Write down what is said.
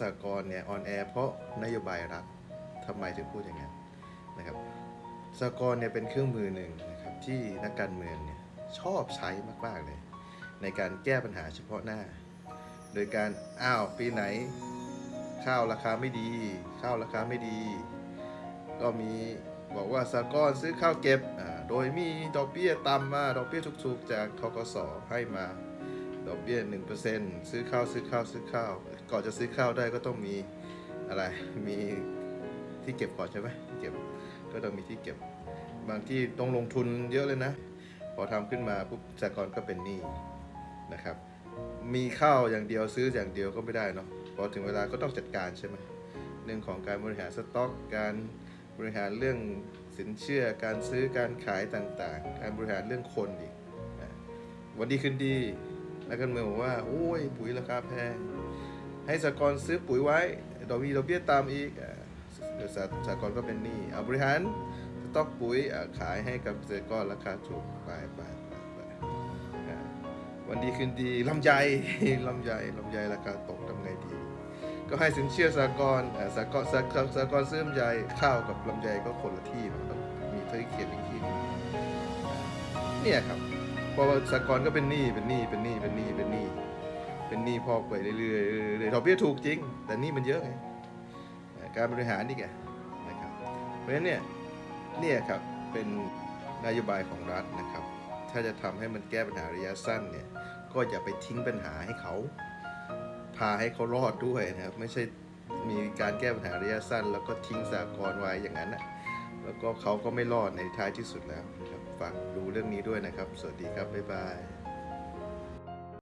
สากลเนี่ยออนแอร์เพราะนโยบายรัฐทำไมถึงพูดอย่างนั้นนะครับสากลเนี่ยเป็นเครื่องมือหนึ่งนะครับที่นักการเมืองเนี่ยชอบใช้มากๆเลย ในการแก้ปัญหาเฉพาะหน้า โดยการอ้าวปีไหนข้าวราคาไม่ดี ข้าวราคาไม่ดี ก็มีบอกว่าสากลซื้อข้าวเก็บโดยมีดอกเบี้ยต่ำมาดอกเบี้ยถูกๆจากทกสให้มา ดอกเบี้ย1%ซื้อข้าวซื้อข้าวซื้อข้าว ก่อนจะซื้อข้าวได้ก็ต้องมีอะไร มีที่เก็บก่อนใช่ไหมที่เก็บ ก็ต้องมีที่เก็บ บางที่ต้องลงทุนเยอะเลยนะ พอทำขึ้นมาปุ๊บสากลก็เป็นหนี้นะครับ มีข้าวอย่างเดียวซื้ออย่างเดียวก็ไม่ได้เนาะ พอถึงเวลาก็ต้องจัดการใช่ไหมเรื่องของการบริหารสต็อก การบริหารเรื่องสินเชื่อ การซื้อการขายต่างๆ การบริหารเรื่องคนอีกวันดีขึ้นดี นักการเมืองบอกว่า โอ้ย ปุ๋ยราคาแพง ให้สากลซื้อปุ๋ยไว้ ดอกเบี้ยดอกเบี้ยตามอีกเดี๋ยวสาสากลก็เป็นหนี้เอาบริหารสต็อกปุ๋ยขายให้กับเกษตรกรราคาถูกไปไปไปไปวันดีคืนดีลำไยลำไยลำไยราคาตกทำไงดี ก็ให้สินเชื่อสากลสากลสากลสากลซื้อลำไยข้าวกับลำไยก็คนละที่มันต้องมีที่เขียนอีกทีเนี่ยครับ เพราะว่าสากลก็เป็นหนี้เป็นหนี้เป็นหนี้เป็นหนี้เป็นหนี้เป็นหนี้พอกไปเรื่อยๆเรื่อยๆดอกเบี้ยถูกจริง แต่หนี้มันเยอะไงการบริหารนี่ไงนะครับเพราะฉะนั้นเนี่ยเนี่ยครับเป็นนโยบายของรัฐนะครับ ถ้าจะทำให้มันแก้ปัญหาระยะสั้นเนี่ยก็อย่าไปทิ้งปัญหาให้เขา พาให้เขารอดด้วยนะครับ ไม่ใช่มีการแก้ปัญหาระยะสั้น แล้วก็ทิ้งสากลไว้อย่างนั้นนะ แล้วก็เขาก็ไม่รอดในท้ายที่สุดแล้วนะครับฝากดูเรื่องนี้ด้วยนะครับ สวัสดีครับบ๊ายบาย